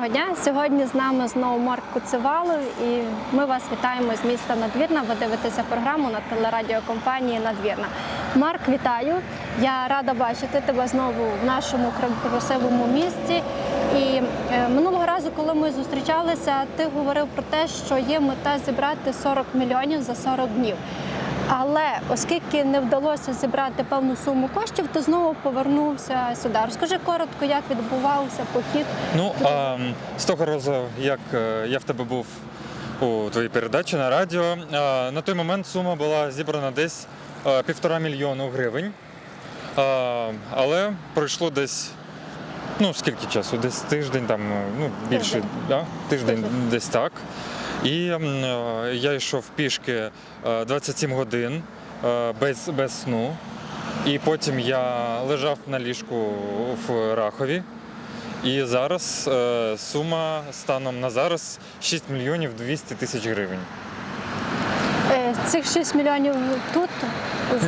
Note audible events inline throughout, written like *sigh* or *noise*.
Доброго дня. Сьогодні з нами знову Марк Куцевалов і ми вас вітаємо з міста Надвірна. Ви дивитеся програму на телерадіокомпанії Надвірна. Марк, вітаю! Я рада бачити тебе знову в нашому красивому місті. І е, минулого разу, коли ми зустрічалися, ти говорив про те, що є мета зібрати 40 мільйонів за 40 днів. Але оскільки не вдалося зібрати певну суму коштів, ти знову повернувся сюди. Розкажи коротко, як відбувався похід. Ну, а, з того разу, як е, я в тебе був у твоїй передачі на радіо, а, на той момент сума була зібрана десь а, півтора мільйону гривень. А, але пройшло десь. Ну, скільки часу? Десь тиждень, там, е, ну, більше, Тиждень. Да? тиждень, Тиждень. десь так. І е, я йшов пішки е, 27 годин е, без, без сну. І потім я лежав на ліжку в Рахові. І зараз е, сума станом на зараз 6 мільйонів 200 тисяч гривень. Е, Цих 6 мільйонів тут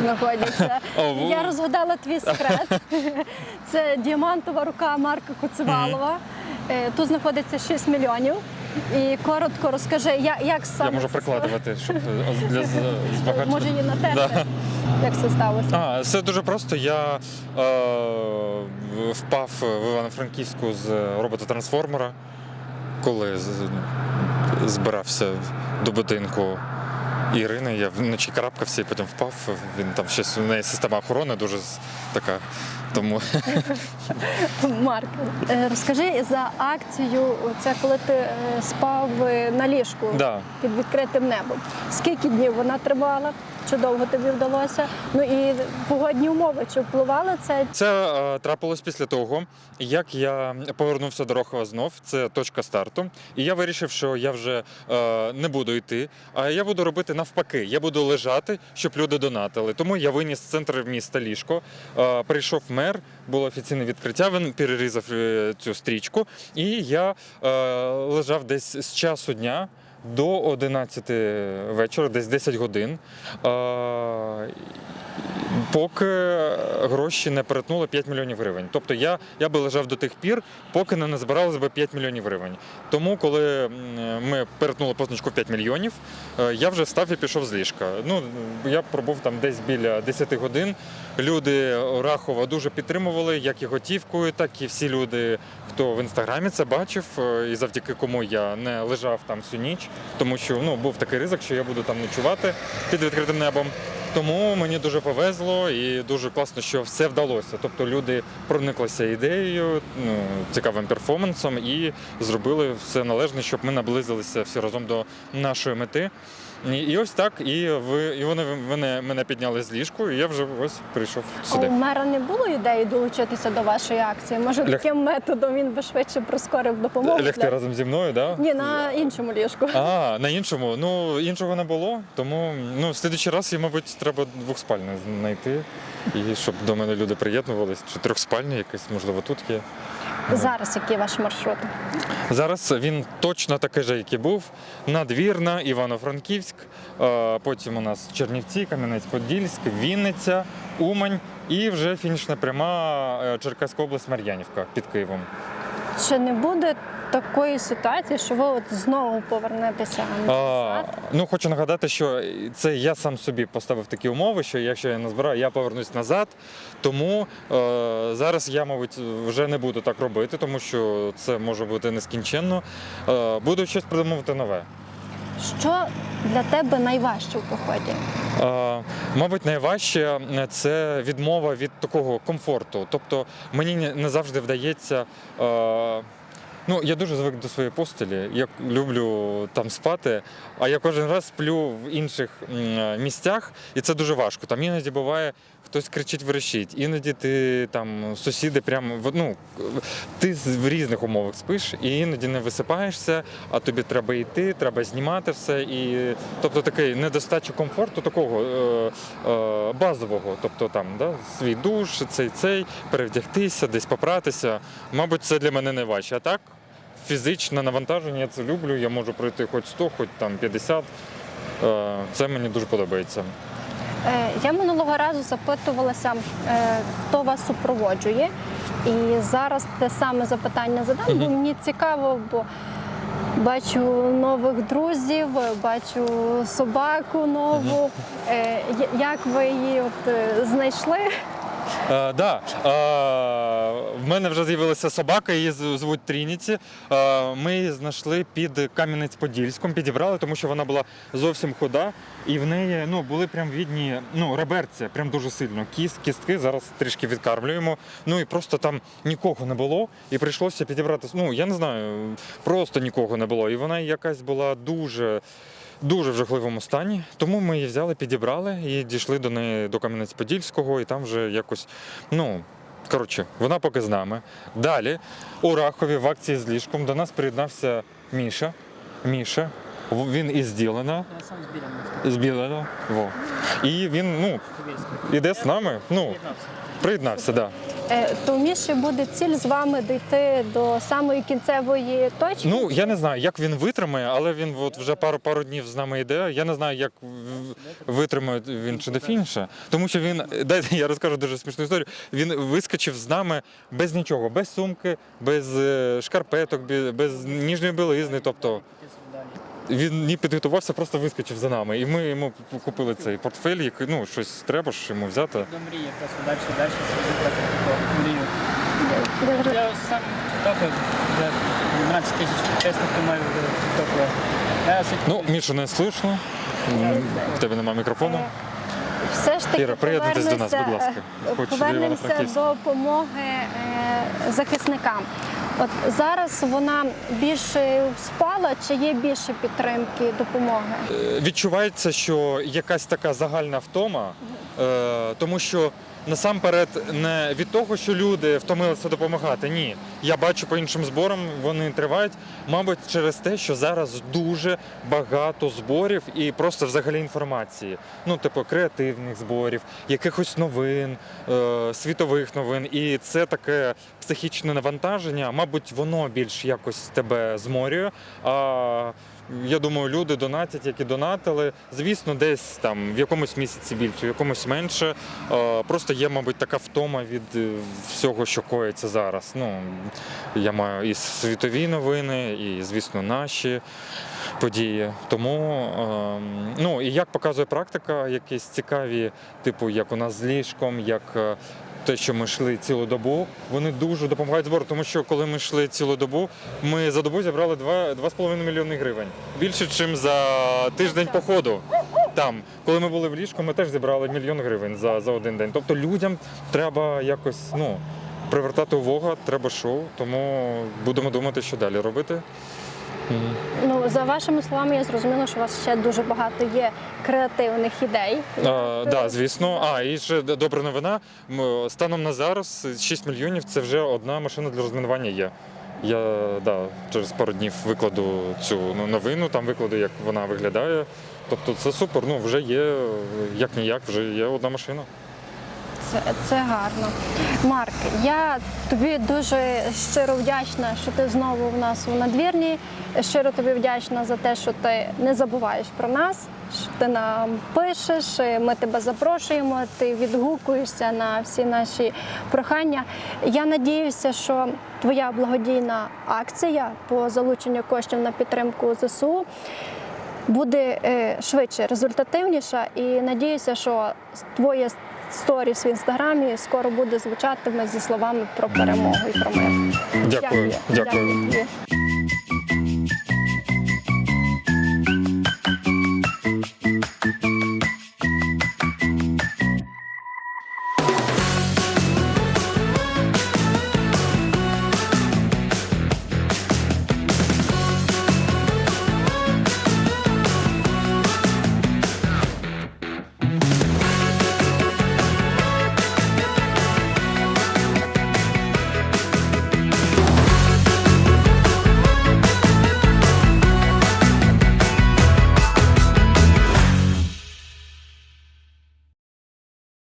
знаходяться. *laughs* Я розгадала твій секрет. *laughs* Це діамантова рука Марка Куцевалова. Е, Тут знаходиться 6 мільйонів. І коротко розкажи, я- як саме Я можу це прикладувати, щоб е, для *laughs* збагачення. Може її натерти? Да. Як це сталося? А, все дуже просто. Я е, впав в Івано-Франківську з робота-трансформера, коли збирався до будинку Ірини. Я вночі карабкався і потім впав. Він там щось у неї система охорони дуже така. Тому *laughs* Марк, е, розкажи за акцію. Це коли ти е, спав е, на ліжку да. під відкритим небом. Скільки днів вона тривала? Чи довго тобі вдалося? Ну і погодні умови, чи впливали це? Це е, трапилось після того, як я повернувся до Рохова знов. Це точка старту. І я вирішив, що я вже е, не буду йти, а я буду робити навпаки. Я буду лежати, щоб люди донатили. Тому я виніс з центру міста ліжко. Е, прийшов мер, було офіційне відкриття. Він перерізав е, цю стрічку, і я е, лежав десь з часу дня. До 11 вечора, десь 10 годин. Поки гроші не перетнули 5 мільйонів гривень. Тобто я, я би лежав до тих пір, поки не назбиралось би 5 мільйонів гривень. Тому, коли ми перетнули позначку в 5 мільйонів, е, я вже встав і пішов з ліжка. Ну, я пробув там десь біля 10 годин. Люди Рахова дуже підтримували, як і готівкою, так і всі люди, хто в інстаграмі це бачив, е, і завдяки кому я не лежав там всю ніч, тому що ну, був такий ризик, що я буду там ночувати під відкритим небом. Тому мені дуже повезло і дуже класно, що все вдалося. Тобто люди прониклися ідеєю, ну, цікавим перформансом і зробили все належне, щоб ми наблизилися всі разом до нашої мети. І, і ось так, і ви і вони мене, мене підняли з ліжку, і я вже ось прийшов А у мера не було ідеї долучитися до вашої акції? Може, Ляг- таким методом він би швидше прискорив допомогу? Лягти для- разом зі мною, так? Да? Ні, на іншому ліжку. А, на іншому. Ну, іншого не було, тому ну, в слідчий раз, їй, мабуть, треба двохспальне знайти. І щоб до мене люди приєднувались, чи трьохспальні якесь, можливо, тут є. Зараз який ваш маршрут? Зараз він точно такий же, який був. Надвірна, Івано-Франківськ, е, потім у нас Чернівці, Кам'янець-Подільськ, Вінниця, Умань і вже фінішна пряма е, Черкаська область Мар'янівка під Києвом. Чи не буде такої ситуації, що ви от знову повернетеся А, назад? ну хочу нагадати, що це я сам собі поставив такі умови, що якщо я не збираю, я повернусь назад. Тому е, зараз я, мабуть, вже не буду так робити, тому що це може бути нескінченно. Е, буду щось придумувати нове. Що для тебе найважче в поході? Е, Мабуть, найважче це відмова від такого комфорту. Тобто мені не- не завжди вдається. е, Ну, я дуже звик до своєї постелі. Я люблю там спати, а я кожен раз сплю в інших місцях, і це дуже важко. Там іноді буває, хтось кричить, верещить, іноді ти там сусіди прямо ну, ти в різних умовах спиш, і іноді не висипаєшся, а тобі треба йти, треба знімати все. І тобто такий недостача комфорту, такого е, е, базового. Тобто там да, свій душ, цей цей, перевдягтися, десь попратися. Мабуть, це для мене найважче. А так, фізичне навантаження, я це люблю. Я можу пройти хоч 100, хоч там 50. Е, Це мені дуже подобається. Е, Я минулого разу запитувалася, е, хто вас супроводжує. І зараз те саме запитання задам, бо мені цікаво, бо бачу нових друзів, бачу собаку нову. Як ви її от знайшли? Е, да. Е, в мене вже з'явилася собака, її звуть Трініті. Е, ми її знайшли під Кам'янець-Подільськом, підібрали, тому що вона була зовсім худа, і в неї ну, були прям відні ну, реберця, прям дуже сильно. Кіст, кістки зараз трішки відкармлюємо. Ну і просто там нікого не було, і прийшлося підібрати. Ну, я не знаю, просто нікого не було. І вона якась була дуже дуже в жахливому стані. Тому ми її взяли, підібрали і дійшли до неї до Кам'янець-Подільського, і там вже якось, ну. Коротше, вона поки з нами. Далі у Рахові в акції з ліжком до нас приєднався Міша. Міша. Він із Ділена. Я сам з Білена. Во. І він ну, іде з нами. Ну, приєднався, так. Е, То в буде ціль з вами дійти до самої кінцевої точки. Ну, я не знаю, як він витримає, але він от вже пару пару днів з нами йде. Я не знаю, як витримає він чи до фініша. Тому що він, *laughs* дайте я розкажу дуже смішну історію. Він вискочив з нами без нічого, без сумки, без е, шкарпеток, без ніжної білизни. Тобто він не підготувався, просто вискочив за нами. І ми йому купили цей портфель, який ну щось треба ж йому взяти. До мрії просто далі, далі мрію. Я сам вже 12 тисяч підписників маю сьогодні- Ну, Мішу не слышно. В тебе немає мікрофону. Е, Все ж таки Іра, приєднуйтесь до нас, будь ласка. е, Хоч до Повернемося до допомоги е, захисникам. От зараз вона більше спала чи є більше підтримки допомоги? Е, відчувається, що якась така загальна втома, е, тому що насамперед не від того, що люди втомилися допомагати. Ні, я бачу по іншим зборам, вони тривають. Мабуть, через те, що зараз дуже багато зборів і просто взагалі інформації. Ну, типу, креативних зборів, якихось новин, е, світових новин. І це таке психічне навантаження. Мабуть, воно більш якось тебе зморює. А я думаю, люди донатять, які донатили. Звісно, десь там в якомусь місяці більше, в якомусь менше. Е, Просто є, мабуть, така втома від е, всього, що коїться зараз. Ну, я маю і світові новини, і, звісно, наші події. Тому, ну і як показує практика, якісь цікаві, типу, як у нас з ліжком, як. Те, що ми йшли цілу добу, вони дуже допомагають збору, тому що коли ми йшли цілу добу, ми за добу зібрали 2,5 мільйони гривень. Більше, ніж за тиждень походу. Там, коли ми були в ліжку, ми теж зібрали мільйон гривень за, за один день. Тобто людям треба якось ну, привертати увагу, треба шоу, тому будемо думати, що далі робити. Ну за вашими словами, я зрозуміла, що у вас ще дуже багато є креативних ідей. Так, да, звісно. А, і ще добра новина. Станом на зараз 6 мільйонів це вже одна машина для розмінування є. Я да, через пару днів викладу цю ну, новину, там викладу, як вона виглядає. Тобто це супер. Ну, вже є, як ніяк, вже є одна машина. Це, гарно. Марк, я тобі дуже щиро вдячна, що ти знову в нас у надвірні. Щиро тобі вдячна за те, що ти не забуваєш про нас, що ти нам пишеш. Ми тебе запрошуємо, ти відгукуєшся на всі наші прохання. Я надіюся, що твоя благодійна акція по залученню коштів на підтримку ЗСУ буде е, швидше, результативніша. І надіюся, що твоє сторіс в інстаграмі скоро буде звучатиме зі словами про перемогу і про мир. Дякую. Дякую. Дякую.